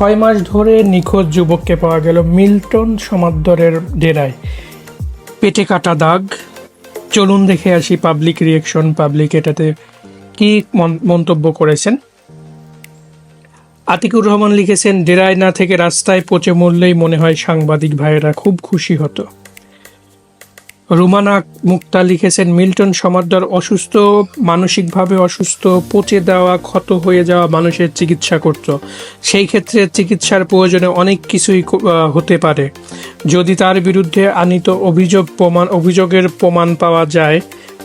ছয় মাস ধরে নিখোঁজ যুবককে পাওয়া গেল মিল্টন সমাদ্দরের ডেরায়। পেটে কাটা দাগ। চলুন দেখে আসি পাবলিক রিয়েকশন পাবলিক এটাতে কি মন- মন্তব্য করেছেন। আতিকুর রহমান লিখেছেন, ডেরায় না থেকে রাস্তায় পচে মরলেই মনে হয় সাংবাদিক ভাইয়েরা খুব খুশি হতো। রুমানা মুক্তা লিখেছেন, মিল্টন সমাদ্দার অসুস্থ, মানসিকভাবে অসুস্থ, পচে দেওয়া, ক্ষত হয়ে যাওয়া মানুষের চিকিৎসা করত। সেই ক্ষেত্রে চিকিৎসার প্রয়োজনে অনেক কিছুই হতে পারে। যদি তার বিরুদ্ধে আনিত অভিযোগ প্রমাণ, অভিযোগের প্রমাণ পাওয়া যায়,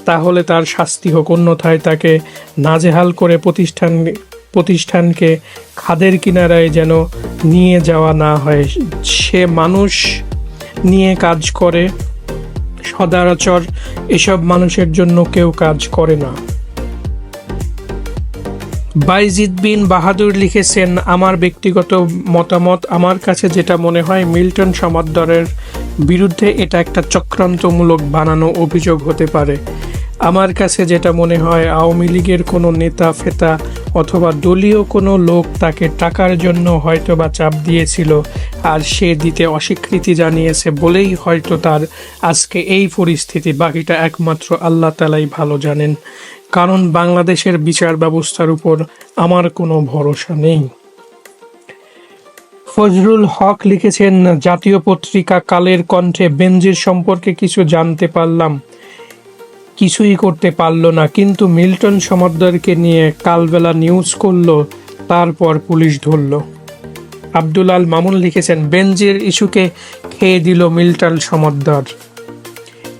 তাহলে তার শাস্তি হোক। অন্যথায় তাকে নাজেহাল করে প্রতিষ্ঠান, প্রতিষ্ঠানকে খাদের কিনারায় যেন নিয়ে যাওয়া না হয়। সে মানুষ নিয়ে কাজ করে সদাচর এসব মানুষের জন্য কেউ কাজ করে না। বাইজিদ বিন বাহাদুর লিখেছেন, আমার ব্যক্তিগত মতামত, আমার কাছে যেটা মনে হয়, মিল্টন সমাদ্দরের বিরুদ্ধে এটা একটা চক্রান্তমূলক বানানো অভিযোগ হতে পারে। আমার কাছে যেটা মনে হয়, আওয়ামী লীগের কোনো নেতা ফেতা অথবা দলীয় কোনো লোক তাকে টাকার জন্য হয়তো বা চাপ দিয়েছিল আর সে দিতে অস্বীকৃতি জানিয়েছে বলেই হয়তো তার আজকে এই পরিস্থিতি। বাকিটা একমাত্র আল্লাহ তালাই ভালো জানেন। কারণ বাংলাদেশের বিচার ব্যবস্থার উপর আমার কোনো ভরসা নেই। ফজরুল হক লিখেছেন, জাতীয় পত্রিকা কালের কণ্ঠে বেঞ্জির সম্পর্কে কিছু জানতে পারলাম। কিছুই করতে পারল না, কিন্তু মিল্টন সমর্দারকে নিয়ে কালবেলা নিউজ করল, তারপর পুলিশ ধরল। আব্দুল আল মামুন লিখেছেন, বেনজির ইস্যুকে খেয়ে দিল মিল্টন সমর্দার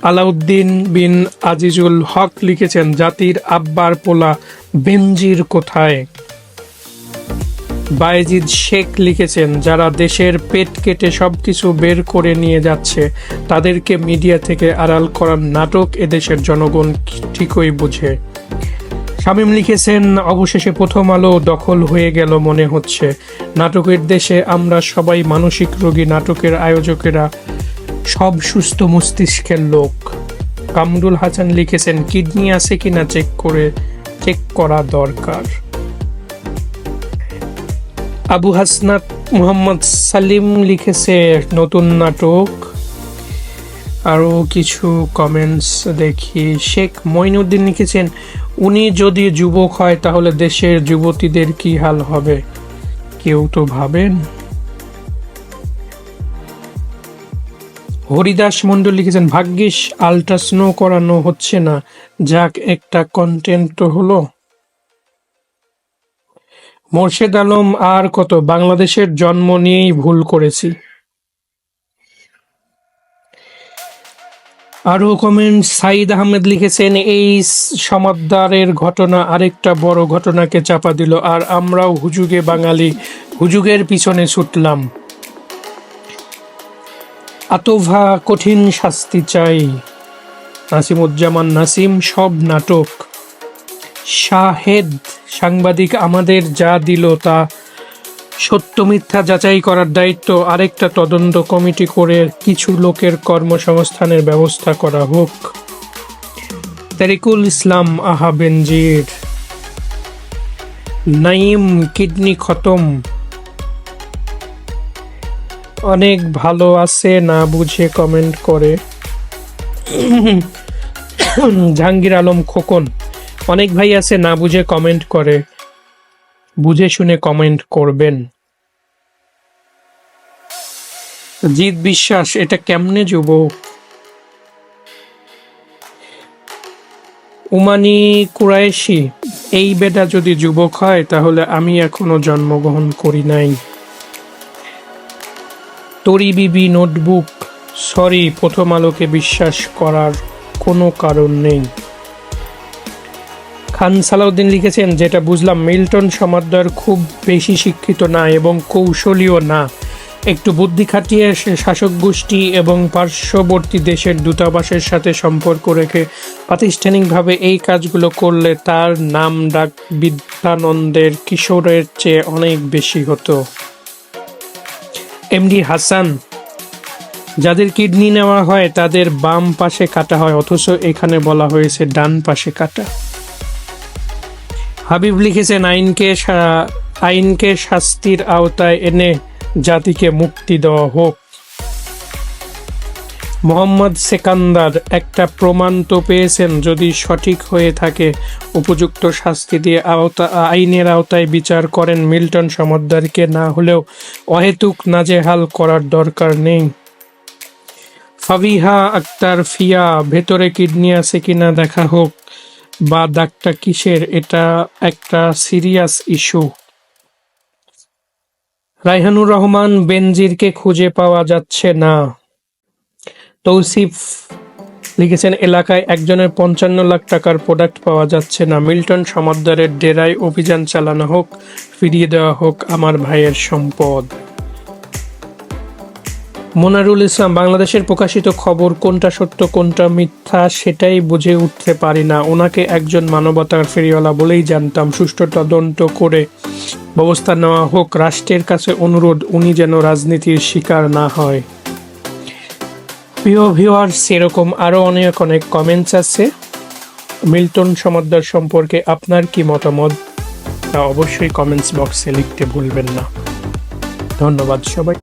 আলাউদ্দিন বিন আজিজুল হক লিখেছেন, জাতির আব্বার পোলা বেঞ্জির কোথায়? বায়েজিদ শেখ লিখেছেন, যারা দেশের পেট কেটে সবকিছু বের করে নিয়ে যাচ্ছে, তাদেরকে মিডিয়া থেকে আড়াল করার নাটক এদেশের জনগণ ঠিকই বুঝে। শামীম লিখেছেন, অবশেষে প্রথম আলো দখল হয়ে গেল মনে হচ্ছে। নাটকের দেশে আমরা সবাই মানসিক রোগী, নাটকের আয়োজকেরা, সব সুস্থ মস্তিষ্কের লোক। কামরুল হাসান লিখেছেন, কিডনি আছে কিনা চেক করে চেক করা দরকার। আবু হাসনাত মোহাম্মদ সালিম লিখেছে নতুন নাটক। আরও কিছু কমেন্টস দেখি। শেখ মঈনুদ্দিন লিখেছেন, উনি যদি যুবক হয় তাহলে দেশের যুবতীদের কি হাল হবে? কেউ তো ভাবেন। হরিদাস মণ্ডল লিখেছেন, ভাগ্যিস আল্ট্রাস্নো করানো হচ্ছে না। যাক, একটা কন্টেন্ট তো হলো। মোর্শেদ আলম, আর কত? বাংলাদেশের জন্ম নিয়েই ভুল করেছি। আরও কমেন্ট সাইদ আহমেদ লিখেছেন, এই সমাদ্দারের ঘটনা আরেকটা বড় ঘটনাকে চাপা দিল, আর আমরাও হুজুগে বাঙালি, হুজুগের পিছনে ছুটলাম। আতোভা কঠিন শাস্তি চাই, নাসিমুজ্জামান নাসিম, সব নাটক। শাহেদ সাংবাদিক আমাদের যা দিল তা সত্য মিথ্যা যাচাই করার দায়িত্ব আরেকটা তদন্ত কমিটি করে কিছু লোকের কর্মসংস্থানের ব্যবস্থা করা হোক। তারিকুল ইসলাম আহা বেনজির নাইম কিডনি খতম। অনেক ভালো আছে না বুঝে কমেন্ট করে। জাহাঙ্গীর আলম খোকন। অনেক ভাই আছে, না বুঝে কমেন্ট করে। বুঝে শুনে কমেন্ট করবেন। জিৎ বিশ্বাস, এটা কেমনে যুবক? উমানি কুরাইশি, এই বেটা যদি যুবক হয়, তাহলে আমি এখনও জন্মগ্রহণ করি নাই। তরি বিবি নোটবুক, সরি, প্রথম আলোকে বিশ্বাস করার কোনো কারণ নেই। খান সালাউদ্দিন লিখেছেন, যেটা বুঝলাম, মিল্টন সমাদ্দার খুব বেশি শিক্ষিত না এবং কৌশলীয় না। একটু বুদ্ধি খাটিয়ে শাসক গোষ্ঠী এবং পার্শ্ববর্তী দেশের দূতাবাসের সাথে সম্পর্ক রেখে প্রাতিষ্ঠানিকভাবে এই কাজগুলো করলে তার নাম ডাক বিদ্যানন্দের কিশোরের চেয়ে অনেক বেশি হতো। এমডি হাসান, যাদের কিডনি নেওয়া হয়, তাদের বাম পাশে কাটা হয়, অথচ এখানে বলা হয়েছে ডান পাশে কাটা। হাবিব লিখেছেন, আইনকে আইনকে শাস্তির আওতায় এনে জাতিকে মুক্তি দেওয়া হোক। মোহাম্মদ সেকান্দার একটা প্রমাণ তো পেয়েছেন, যদি সঠিক হয়ে থাকে, উপযুক্ত শাস্তি দিয়ে আওতা, আইনের আওতায় বিচার করেন মিল্টন সমদ্দারকে না হলেও অহেতুক নাজেহাল করার দরকার নেই। ফাবিহা আক্তার ফিয়া, ভেতরে কিডনি আছে কিনা দেখা হোক। বা দাগটা কিসের? এটা একটা সিরিয়াস ইস্যু। রাইহানুর রহমান, বেনজিরকে খুঁজে পাওয়া যাচ্ছে না। তৌসিফ লিখেছেন, এলাকায় একজনের পঞ্চান্ন লাখ টাকার প্রোডাক্ট পাওয়া যাচ্ছে না। মিল্টন সমাদ্দারের ডেরায় অভিযান চালানো হোক, ফিরিয়ে দেওয়া হোক আমার ভাইয়ের সম্পদ। মোনারুল ইসলাম, বাংলাদেশের প্রকাশিত খবর কোনটা সত্য, কোনটা মিথ্যা সেটাই বুঝে উঠতে পারি না। ওনাকে একজন মানবতার ফেরিওয়ালা বলেই জানতাম। সুষ্ঠু তদন্ত করে ব্যবস্থা নেওয়া হোক, রাষ্ট্রের কাছে অনুরোধ, উনি যেন রাজনীতির শিকার না হয়। প্রিয় ভিউয়ার সেরকম আরও অনেক অনেক কমেন্টস আছে। মিল্টন সমাদ্দার সম্পর্কে আপনার কি মতামত? তা অবশ্যই কমেন্টস বক্সে লিখতে ভুলবেন না। ধন্যবাদ সবাই।